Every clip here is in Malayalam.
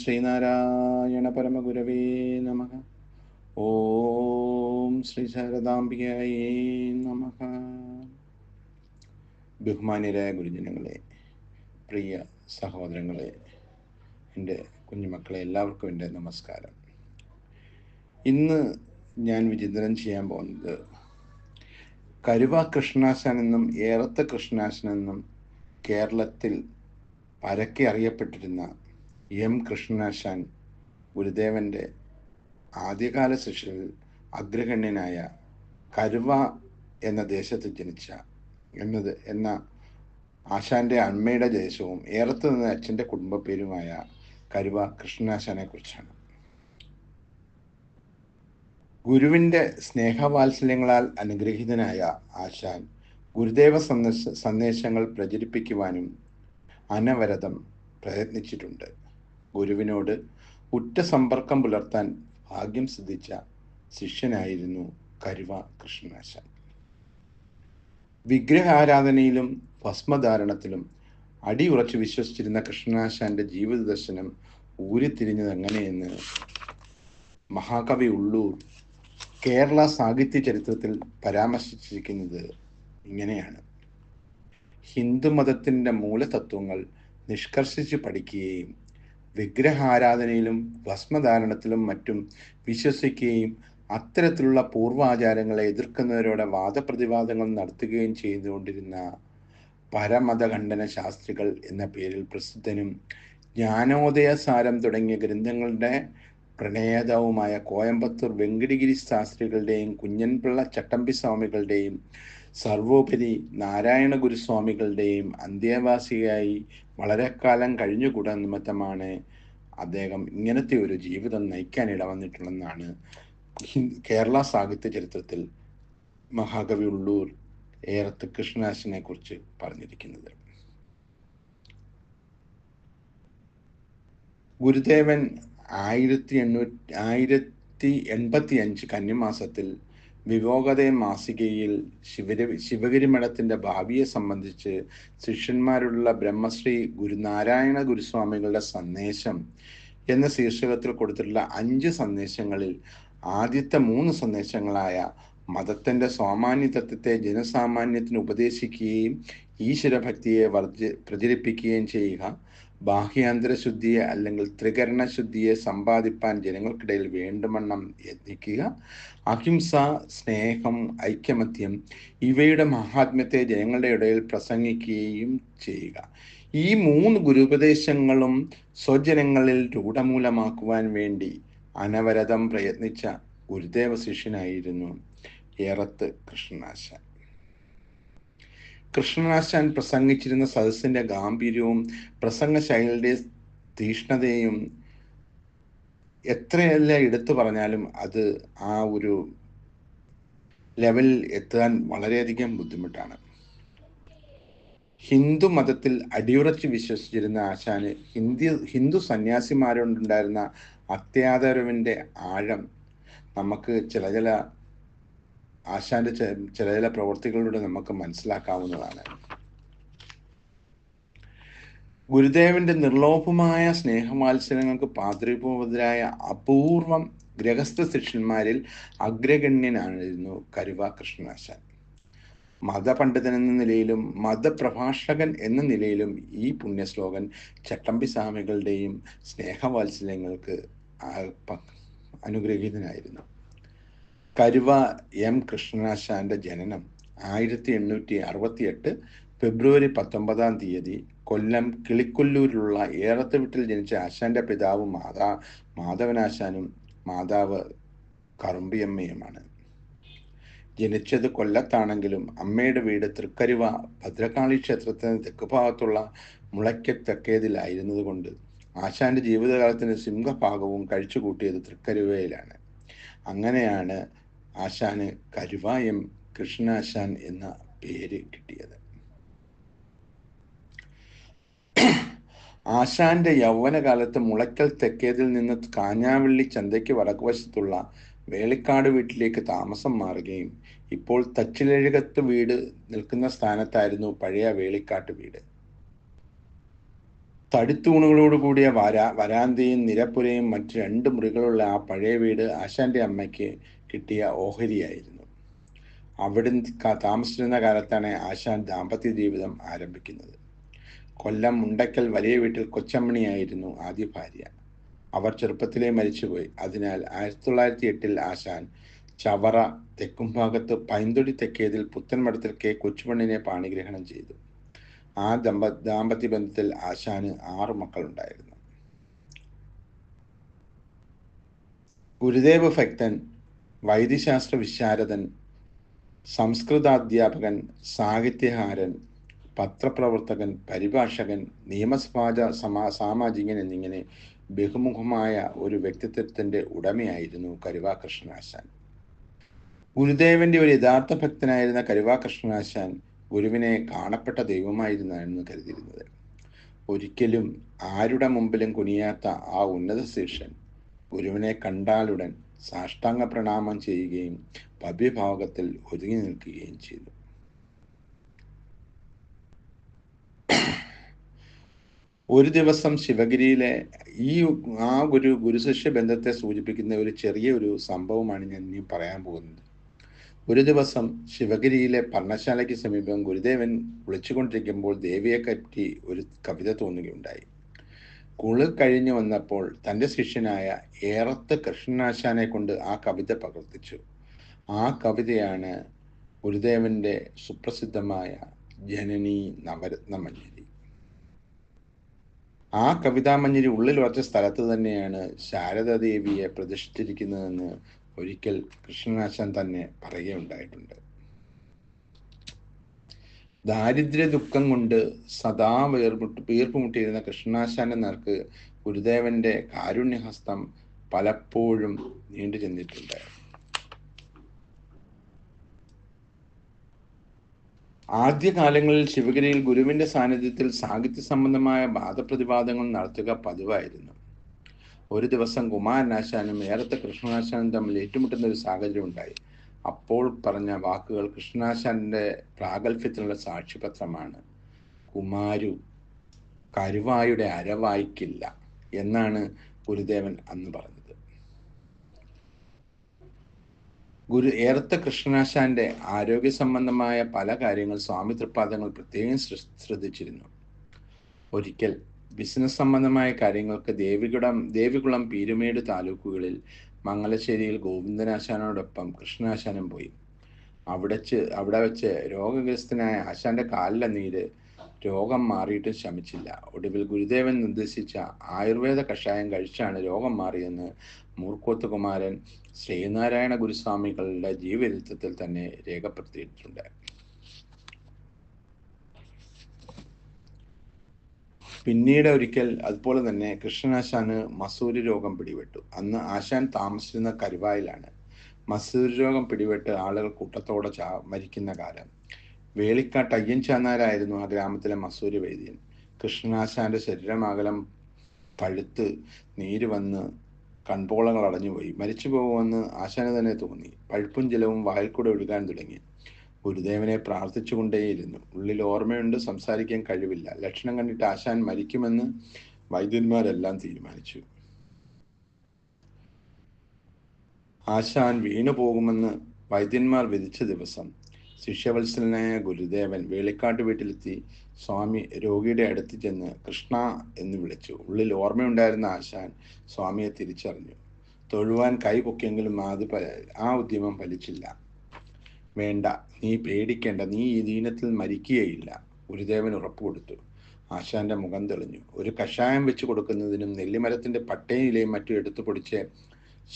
ശ്രീനാരായണ പരമഗുരവേ നമ. ഓം ശ്രീ ശാരദാംബികയേ നമ. ബഹുമാന്യരായ ഗുരുജനങ്ങളെ പ്രിയ സഹോദരങ്ങളെ എന്റെ കുഞ്ഞുമക്കളെ എല്ലാവർക്കും എന്റെ നമസ്കാരം. ഇന്ന് ഞാൻ വിചിന്തനം ചെയ്യാൻ പോകുന്നത് കരുവ കൃഷ്ണാശൻ എന്നും ഏറത്ത കൃഷ്ണാശൻ എന്നും കേരളത്തിൽ പരക്കെ അറിയപ്പെട്ടിരുന്ന എം കൃഷ്ണനാശാൻ ഗുരുദേവന്റെ ആദ്യകാല ശിഷ്യരിൽ അഗ്രഗണ്യനായ കരുവ എന്ന ദേശത്ത് ജനിച്ച എന്നത് എന്ന ആശാന്റെ അമ്മയുടെ ദേശവും ഏറത്ത് നിന്ന അച്ഛന്റെ കുടുംബ പേരുമായ കരുവ കൃഷ്ണനാശാനെ കുറിച്ചാണ്. ഗുരുവിന്റെ സ്നേഹവാത്സല്യങ്ങളാൽ അനുഗ്രഹീതനായ ആശാൻ ഗുരുദേവ സന്ദേശ സന്ദേശങ്ങൾ പ്രചരിപ്പിക്കുവാനും അനവരതം പ്രയത്നിച്ചിട്ടുണ്ട്. ഗുരുവിനോട് ഉറ്റ സമ്പർക്കം പുലർത്താൻ ഭാഗ്യം സിദ്ധിച്ച ശിഷ്യനായിരുന്നു കരുവ കൃഷ്ണനാശാൻ വിഗ്രഹാരാധനയിലും ഭസ്മധാരണത്തിലും അടിയുറച്ച് വിശ്വസിച്ചിരുന്ന കൃഷ്ണനാശാന്റെ ജീവിത ദർശനം ഊരിത്തിരിഞ്ഞത് എങ്ങനെയെന്ന് മഹാകവി ഉള്ളൂർ കേരള സാഹിത്യ ചരിത്രത്തിൽ പരാമർശിച്ചിരിക്കുന്നത് ഇങ്ങനെയാണ്. ഹിന്ദു ഹിന്ദുമതത്തിന്റെ മൂലതത്വങ്ങൾ നിഷ്കർഷിച്ച് പഠിക്കുകയും വിഗ്രഹാരാധനയിലും ഭസ്മധാരണത്തിലും മറ്റും വിശ്വസിക്കുകയും അത്തരത്തിലുള്ള പൂർവാചാരങ്ങളെ എതിർക്കുന്നവരോടെ വാദപ്രതിവാദങ്ങൾ നടത്തുകയും ചെയ്തുകൊണ്ടിരുന്ന പരമതഖണ്ഡന ശാസ്ത്രികൾ എന്ന പേരിൽ പ്രസിദ്ധനും ജ്ഞാനോദയ സാരം തുടങ്ങിയ ഗ്രന്ഥങ്ങളുടെ പ്രണേതാവുമായ കോയമ്പത്തൂർ വെങ്കിടഗിരി ശാസ്ത്രികളുടെയും കുഞ്ഞൻപിള്ള ചട്ടമ്പി സ്വാമികളുടെയും സർവോപരി നാരായണ ഗുരുസ്വാമികളുടെയും അന്ത്യവാസിയായി വളരെ കാലം കഴിഞ്ഞുകൂടാൻ നിമിത്തമാണ് അദ്ദേഹം ഇങ്ങനത്തെ ഒരു ജീവിതം നയിക്കാൻ ഇടവന്നിട്ടുള്ളതെന്നാണ് കേരള സാഹിത്യ ചരിത്രത്തിൽ മഹാകവി ഉള്ളൂർ ഏറത്ത് കൃഷ്ണദാസിനെ കുറിച്ച് പറഞ്ഞിരിക്കുന്നത്. ഗുരുദേവൻ ആയിരത്തി എണ്ണൂറ്റി ആയിരത്തി എൺപത്തി അഞ്ച് കന്നിമാസത്തിൽ വിവോകതയ മാസികയിൽ ശിവര ശിവഗിരി മഠത്തിന്റെ ഭാവിയെ സംബന്ധിച്ച് ശിഷ്യന്മാരുള്ള ബ്രഹ്മശ്രീ ഗുരുനാരായണ ഗുരുസ്വാമികളുടെ സന്ദേശം എന്ന ശീർഷകത്തിൽ കൊടുത്തിട്ടുള്ള അഞ്ച് സന്ദേശങ്ങളിൽ ആദ്യത്തെ മൂന്ന് സന്ദേശങ്ങളായ മതത്തിന്റെ സാമാന്യ തത്വത്തെ ജനസാമാന്യത്തിന് ഉപദേശിക്കുകയും ഈശ്വരഭക്തിയെ വർജ പ്രചരിപ്പിക്കുകയും ചെയ്യുക. ബാഹ്യാന്തര ശുദ്ധിയെ അല്ലെങ്കിൽ ത്രികരണ ശുദ്ധിയെ സമ്പാദിപ്പാൻ ജനങ്ങൾക്കിടയിൽ വേണ്ടുമെണ്ണം യത്നിക്കുക അഹിംസ സ്നേഹം ഐക്യമത്യം ഇവയുടെ മഹാത്മ്യത്തെ ജനങ്ങളുടെ ഇടയിൽ പ്രസംഗിക്കുകയും ചെയ്യുക. ഈ മൂന്ന് ഗുരുപദേശങ്ങളും സ്വജനങ്ങളിൽ രൂഢമൂലമാക്കുവാൻ വേണ്ടി അനവരതം പ്രയത്നിച്ച ഗുരുദേവ ശിഷ്യനായിരുന്നു ഏറത്ത് കൃഷ്ണനാശാൻ കൃഷ്ണനാശാൻ പ്രസംഗിച്ചിരുന്ന സദസ്സിന്റെ ഗാംഭീര്യവും പ്രസംഗ ശൈലിയുടെ തീഷ്ണതയും എത്രയെല്ലാം എടുത്തു പറഞ്ഞാലും അത് ആ ഒരു ലെവലിൽ എത്താൻ വളരെയധികം ബുദ്ധിമുട്ടാണ്. ഹിന്ദു മതത്തിൽ അടിയുറച്ച് വിശ്വസിച്ചിരുന്ന ആശാന് ഹിന്ദി ഹിന്ദു സന്യാസിമാരോണ്ടുണ്ടായിരുന്ന അത്യാദരവിന്റെ ആഴം നമുക്ക് ചില ചില ആശാന്റെ ചില ചില പ്രവൃത്തികളിലൂടെ നമുക്ക് മനസ്സിലാക്കാവുന്നതാണ്. ഗുരുദേവന്റെ നിർലോഭമായ സ്നേഹമാത്സര്യങ്ങൾക്ക് പാതൃപോതരായ അപൂർവം ഗ്രഹസ്ഥ ശിഷ്യന്മാരിൽ അഗ്രഗണ്യനായിരുന്നു കരുവ കൃഷ്ണനാശാൻ. മതപണ്ഡിതൻ എന്ന നിലയിലും മതപ്രഭാഷകൻ എന്ന നിലയിലും ഈ പുണ്യശ്ലോകൻ ചട്ടമ്പി സ്വാമികളുടെയും സ്നേഹവാത്സല്യങ്ങൾക്ക് അനുഗ്രഹീതനായിരുന്നു. കരുവ എം കൃഷ്ണനാശാന്റെ ജനനം ആയിരത്തി എണ്ണൂറ്റി അറുപത്തി എട്ട് ഫെബ്രുവരി പത്തൊമ്പതാം തീയതി കൊല്ലം കിളിക്കൊല്ലൂരിലുള്ള ഏറത്ത് വീട്ടിൽ ജനിച്ച ആശാന്റെ പിതാവ് മാതാ മാധവനാശാനും മാതാവ് കറുമ്പിയമ്മയുമാണ്. ജനിച്ചത് കൊല്ലത്താണെങ്കിലും അമ്മയുടെ വീട് തൃക്കരുവ ഭദ്രകാളി ക്ഷേത്രത്തിന് തെക്ക് ഭാഗത്തുള്ള മുളയ്ക്ക തെക്കേതിലായിരുന്നത് കൊണ്ട് ആശാന്റെ ജീവിതകാലത്തിന് സിംഹഭാഗവും കഴിച്ചുകൂട്ടിയത് തൃക്കരുവയിലാണ്. അങ്ങനെയാണ് ആശാന് കരുവ എം കൃഷ്ണാശാൻ എന്ന പേര് കിട്ടിയത്. ആശാന്റെ യൗവനകാലത്ത് മുളയ്ക്കൽ തെക്കേതിൽ നിന്ന് കാഞ്ഞാവള്ളി ചന്തയ്ക്ക് വടക്കുവശത്തുള്ള വേളിക്കാട് വീട്ടിലേക്ക് താമസം മാറുകയും ഇപ്പോൾ തച്ചിലെഴുകത്ത് വീട് നിൽക്കുന്ന സ്ഥാനത്തായിരുന്നു പഴയ വേളിക്കാട്ട് വീട്. തടിത്തൂണുകളോട് കൂടിയ വരാ വരാന്തയും നിരപ്പുരയും മറ്റ് രണ്ട് മുറികളുള്ള ആ പഴയ വീട് ആശാന്റെ അമ്മയ്ക്ക് കിട്ടിയ ഓഹരിയായിരുന്നു. അവിടെ താമസിച്ചിരുന്ന കാലത്താണ് ആശാൻ ദാമ്പത്യ ജീവിതം ആരംഭിക്കുന്നത്. കൊല്ലം മുണ്ടക്കൽ വലിയ വീട്ടിൽ കൊച്ചമ്മണിയായിരുന്നു ആദ്യ ഭാര്യ. അവർ ചെറുപ്പത്തിലേ മരിച്ചുപോയി. അതിനാൽ ആയിരത്തി തൊള്ളായിരത്തി എട്ടിൽ ആശാൻ ചവറ തെക്കുംഭാഗത്ത് പൈന്തൊടി തെക്കേതിൽ പുത്തൻമടത്തിൽ കെ. കൊച്ചുപണ്ണിനെ പാണിഗ്രഹണം ചെയ്തു. ആ ദമ്പ ദാമ്പത്യ ബന്ധത്തിൽ ആശാന് ആറു മക്കളുണ്ടായിരുന്നു. ഗുരുദേവ് ഭക്തൻ വൈദ്യശാസ്ത്ര വിശാരദൻ സംസ്കൃതാധ്യാപകൻ സാഹിത്യഹാരൻ പത്രപ്രവർത്തകൻ പരിഭാഷകൻ നിയമസഭാജ സമാ സാമാജികൻ എന്നിങ്ങനെ ബഹുമുഖമായ ഒരു വ്യക്തിത്വത്തിന്റെ ഉടമയായിരുന്നു കരുവാകൃഷ്ണനാശാൻ ഗുരുദേവന്റെ ഒരു യഥാർത്ഥ ഭക്തനായിരുന്ന കരുവാകൃഷ്ണനാശാൻ ഗുരുവിനെ കാണപ്പെട്ട ദൈവമായിരുന്നായിരുന്നു കരുതിയിരുന്നത്. ഒരിക്കലും ആരുടെ മുമ്പിലും കുനിയാത്ത ആ ഉന്നത ശീർഷൻ ഗുരുവിനെ കണ്ടാലുടൻ സാഷ്ടാംഗ പ്രണാമം ചെയ്യുകയും ഭവ്യഭാവത്തിൽ ഒതുങ്ങി നിൽക്കുകയും ചെയ്തു. ഒരു ദിവസം ശിവഗിരിയിലെ ഈ ആ ഒരു ഗുരുശിഷ്യ ബന്ധത്തെ സൂചിപ്പിക്കുന്ന ഒരു ചെറിയ ഒരു സംഭവമാണ് ഞാൻ ഇനി പറയാൻ പോകുന്നത്. ഒരു ദിവസം ശിവഗിരിയിലെ പർണശാലയ്ക്ക് സമീപം ഗുരുദേവൻ വിളിച്ചുകൊണ്ടിരിക്കുമ്പോൾ ദേവിയെ പറ്റി ഒരു കവിത തോന്നുകയുണ്ടായി. കുളി കഴിഞ്ഞു വന്നപ്പോൾ തന്റെ ശിഷ്യനായ ഏറത്ത് കൃഷ്ണനാശാനെ കൊണ്ട് ആ കവിത പകർത്തിച്ചു ആ കവിതയാണ് ഗുരുദേവന്റെ സുപ്രസിദ്ധമായ ജനനി നവരത്ന മഞ്ഞരി. ആ കവിതാ മഞ്ഞരി ഉള്ളിൽ വച്ച സ്ഥലത്ത് തന്നെയാണ് ശാരദാദേവിയെ പ്രതിഷ്ഠിച്ചിരിക്കുന്നതെന്ന് ഒരിക്കൽ കൃഷ്ണനാശാൻ തന്നെ പറയുകയുണ്ടായിട്ടുണ്ട്. ദാരിദ്ര്യ ദുഃഖം കൊണ്ട് സദാ വേർമുട്ട് വീർപ്പുമുട്ടിയിരുന്ന കൃഷ്ണാശാന്റെ നേർക്ക് ഗുരുദേവന്റെ കാരുണ്യഹസ്തം പലപ്പോഴും നീണ്ടു ചെന്നിട്ടുണ്ട്. ആദ്യകാലങ്ങളിൽ ശിവഗിരിയിൽ ഗുരുവിന്റെ സാന്നിധ്യത്തിൽ സാഹിത്യ സംബന്ധമായ വാദപ്രതിവാദങ്ങൾ നടത്തുക പതിവായിരുന്നു. ഒരു ദിവസം കുമാരനാശാനും ഏറത്തെ കൃഷ്ണനാശാനും തമ്മിൽ ഏറ്റുമുട്ടുന്ന ഒരു സാഹചര്യം ഉണ്ടായി അപ്പോൾ പറഞ്ഞ വാക്കുകൾ കൃഷ്ണാശാന്റെ പ്രാഗൽഭ്യത്തിനുള്ള സാക്ഷിപത്രമാണ്. കുമാരു കരുവായുടെ അരവായിക്കില്ല എന്നാണ് ഗുരുദേവൻ അന്ന് പറഞ്ഞത്. ഗുരു ഏറത്ത കൃഷ്ണനാശാന്റെ ആരോഗ്യ സംബന്ധമായ പല കാര്യങ്ങൾ സ്വാമി തൃപ്പാദങ്ങൾ പ്രത്യേകം ശ്രദ്ധിച്ചിരുന്നു. ഒരിക്കൽ ബിസിനസ് സംബന്ധമായ കാര്യങ്ങൾക്ക് ദേവികുളം ദേവികുളം പീരുമേട് താലൂക്കുകളിൽ മംഗലശ്ശേരിയിൽ ഗോവിന്ദനാശാനോടൊപ്പം കൃഷ്ണനാശാനും പോയി. അവിടെ അവിടെ വെച്ച് രോഗഗ്രസ്തനായ ആശാന്റെ കാലിലെ നീര് രോഗം മാറിയിട്ടും ശമിച്ചില്ല. ഒടുവിൽ ഗുരുദേവൻ നിർദ്ദേശിച്ച ആയുർവേദ കഷായം കഴിച്ചാണ് രോഗം മാറിയെന്ന് മൂർക്കോത്ത് കുമാരൻ ശ്രീനാരായണ ഗുരുസ്വാമികളുടെ ജീവചരിത്രത്തിൽ തന്നെ രേഖപ്പെടുത്തിയിട്ടുണ്ട്. പിന്നീട് ഒരിക്കൽ അതുപോലെ തന്നെ കൃഷ്ണനാശാന് മസൂരി രോഗം പിടിപെട്ടു. അന്ന് ആശാൻ താമസിച്ചിരുന്ന കരുവായിലാണ്. മസൂരി രോഗം പിടിപെട്ട് ആളുകൾ കൂട്ടത്തോടെ ചാ മരിക്കുന്ന കാലം. വേളിക്കാട്ട് അയ്യൻ ചാന്നാരായിരുന്നു ആ ഗ്രാമത്തിലെ മസൂരി വൈദ്യൻ. കൃഷ്ണനാശാന്റെ ശരീരമാകലം പഴുത്ത് നീര് വന്ന് കൺപോളങ്ങൾ അടഞ്ഞുപോയി. മരിച്ചു പോകുമെന്ന് ആശാന് തന്നെ തോന്നി. പഴുപ്പും ജലവും വായിൽ കൂടെ ഒഴുകാൻ തുടങ്ങി. ഗുരുദേവനെ പ്രാർത്ഥിച്ചുകൊണ്ടേയിരുന്നു. ഉള്ളിൽ ഓർമ്മയുണ്ട് സംസാരിക്കാൻ കഴിവില്ല. ലക്ഷണം കണ്ടിട്ട് ആശാൻ മരിക്കുമെന്ന് വൈദ്യന്മാരെല്ലാം തീരുമാനിച്ചു. ആശാൻ വീണു പോകുമെന്ന് വൈദ്യന്മാർ വിധിച്ച ദിവസം ശിഷ്യവത്സലനായ ഗുരുദേവൻ വേളിക്കാട്ട് വീട്ടിലെത്തി സ്വാമി രോഗിയുടെ അടുത്ത് ചെന്ന് കൃഷ്ണ എന്ന് വിളിച്ചു. ഉള്ളിൽ ഓർമ്മയുണ്ടായിരുന്ന ആശാൻ സ്വാമിയെ തിരിച്ചറിഞ്ഞു. തൊഴുവാൻ കൈ പൊക്കിയെങ്കിലും ആ ഉദ്യമം ഫലിച്ചില്ല. വേണ്ട നീ പേടിക്കേണ്ട നീ ഈ ദീനത്തിൽ മരിക്കുകയില്ല. ഗുരുദേവൻ ഉറപ്പു കൊടുത്തു. ആശാന്റെ മുഖം തെളിഞ്ഞു. ഒരു കഷായം വെച്ച് കൊടുക്കുന്നതിനും നെല്ലിമരത്തിന്റെ പട്ടയിലെയും മറ്റും എടുത്തു പൊടിച്ച്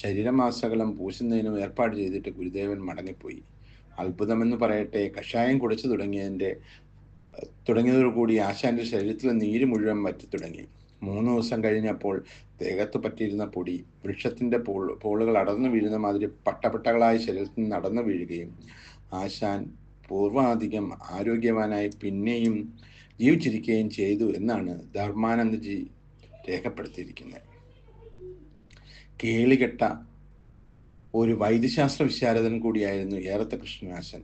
ശരീരമാസകലം പൂശുന്നതിനും ഏർപ്പാട് ചെയ്തിട്ട് ഗുരുദേവൻ മടങ്ങിപ്പോയി. അത്ഭുതമെന്ന് പറയട്ടെ കഷായം കുടിച്ചു തുടങ്ങിയതിന്റെ തുടങ്ങിയതോടുകൂടി ആശാന്റെ ശരീരത്തിൽ നീര് മുഴുവൻ വറ്റി തുടങ്ങി. മൂന്ന് ദിവസം കഴിഞ്ഞപ്പോൾ ദേഹത്ത് പറ്റിയിരുന്ന പൊടി വൃക്ഷത്തിന്റെ പോൾ പോളുകൾ അടർന്നു വീഴുന്ന മാതിരി പട്ടപട്ടകളായി ശരീരത്തിൽ നടന്നു വീഴുകയും ആശാൻ പൂർവാധികം ആരോഗ്യവാനായി പിന്നെയും ജീവിച്ചിരിക്കുകയും ചെയ്തു എന്നാണ് ധർമാനന്ദജി രേഖപ്പെടുത്തിയിരിക്കുന്നത്. കേളികെട്ട ഒരു വൈദ്യശാസ്ത്ര വിശാരദൻ കൂടിയായിരുന്നു ഏറത്തെ കൃഷ്ണനാശൻ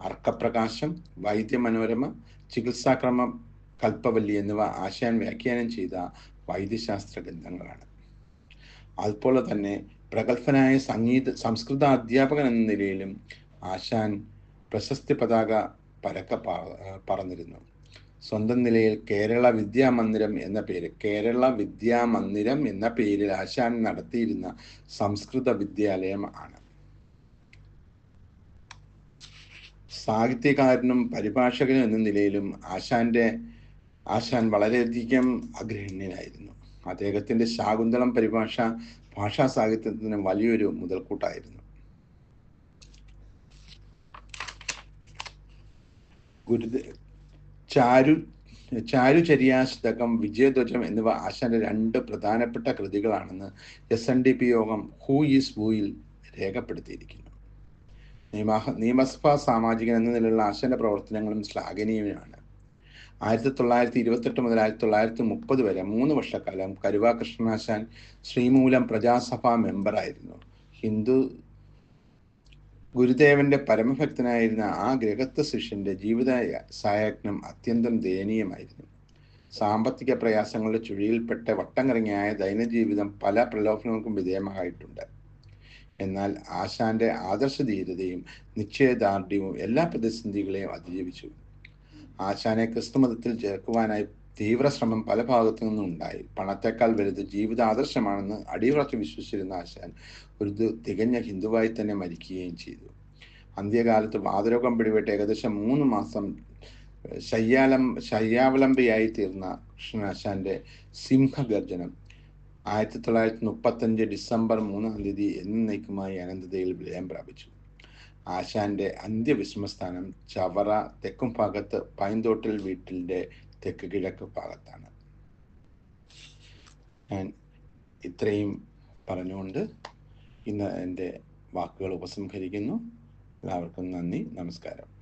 അർക്കപ്രകാശം വൈദ്യമനോരമ ചികിത്സാക്രമ കൽപ്പവല്ലി എന്നിവ ആശാൻ വ്യാഖ്യാനം ചെയ്ത വൈദ്യശാസ്ത്ര ഗ്രന്ഥങ്ങളാണ്. അതുപോലെ തന്നെ പ്രഗത്ഭനായ സംഗീത സംസ്കൃത അധ്യാപകൻ എന്ന നിലയിലും ആശാൻ പ്രശസ്തി പതാക പരക്ക പറന്നിരുന്നു. സ്വന്തം നിലയിൽ കേരള വിദ്യാമന്ദിരം എന്ന പേര് കേരള വിദ്യാമന്ദിരം എന്ന പേരിൽ ആശാൻ നടത്തിയിരുന്ന സംസ്കൃത വിദ്യാലയം ആണ്. സാഹിത്യകാരനും പരിഭാഷകനും എന്ന നിലയിലും ആശാന്റെ ആശാൻ വളരെയധികം അഗ്രഹണ്യനായിരുന്നു അദ്ദേഹത്തിന്റെ ശാകുന്തളം പരിഭാഷ ഭാഷാ സാഹിത്യത്തിന് വലിയൊരു മുതൽക്കൂട്ടായിരുന്നു. ഗുരുദേ ചാരു ചാരുചര്യാശതകം വിജയധ്വജം എന്നിവ ആശാന്റെ രണ്ട് പ്രധാനപ്പെട്ട കൃതികളാണെന്ന് എസ് എൻ ഡി പി യോഗം ഹൂ ഈസ് ഹൂയിൽ രേഖപ്പെടുത്തിയിരിക്കുന്നു. നിയമ നിയമസഭാ സാമാജികൻ എന്ന നിലയിലുള്ള ആശാന്റെ പ്രവർത്തനങ്ങളും ശ്ലാഘനീയമാണ് ആയിരത്തി തൊള്ളായിരത്തി ഇരുപത്തെട്ട് മുതൽ ആയിരത്തി തൊള്ളായിരത്തി മുപ്പത് വരെ മൂന്ന് വർഷക്കാലം കരുവാ കൃഷ്ണനാശാൻ ശ്രീമൂലം പ്രജാസഭാ മെമ്പറായിരുന്നു. ഹിന്ദു ഗുരുദേവന്റെ പരമഭക്തനായിരുന്ന ആ ഗ്രഹത്വ ശിഷ്യന്റെ ജീവിത സായജ്ഞം അത്യന്തം ദയനീയമായിരുന്നു. സാമ്പത്തിക പ്രയാസങ്ങളുടെ ചുഴിയിൽപ്പെട്ട വട്ടം കറങ്ങിയായ ദൈനജീവിതം പല പ്രലോഭനങ്ങൾക്കും വിധേയമായിട്ടുണ്ട്. എന്നാൽ ആശാന്റെ ആദർശ ആദർശധീരതയും നിശ്ചയദാർഢ്യവും എല്ലാ പ്രതിസന്ധികളെയും അതിജീവിച്ചു. ആശാനെ ക്രിസ്തുമതത്തിൽ ചേർക്കുവാനായി തീവ്ര ശ്രമം പല ഭാഗത്തു നിന്നും ഉണ്ടായി. പണത്തെക്കാൾ വലുത് ജീവിത ആദർശമാണെന്ന് അടിയുറച്ച് വിശ്വസിച്ചിരുന്ന ആശാൻ ഒരു തികഞ്ഞ ഹിന്ദുവായി തന്നെ മരിക്കുകയും ചെയ്തു. അന്ത്യകാലത്ത് വാതരോഗം പിടിപെട്ട് ഏകദേശം മൂന്ന് മാസം ശയ്യാലം ശയ്യാവലംബിയായി തീർന്ന കൃഷ്ണനാശാന്റെ സിംഹഗർജനം ആയിരത്തി തൊള്ളായിരത്തി മുപ്പത്തഞ്ച് ഡിസംബർ മൂന്നാം തീയതി എന്നേക്കുമായി അനന്തതയിൽ വിലയം പ്രാപിച്ചു. ആശാന്റെ അന്ത്യവിശ്രമസ്ഥാനം ചവറ തെക്കും ഭാഗത്ത് പൈന്തോട്ടിൽ വീട്ടിന്റെ തെക്ക് കിഴക്ക് ഭാഗത്താണ്. ഞാൻ ഇത്രയും പറഞ്ഞുകൊണ്ട് ഇന്ന് എന്റെ വാക്കുകൾ ഉപസംഹരിക്കുന്നു. എല്ലാവർക്കും നന്ദി നമസ്കാരം.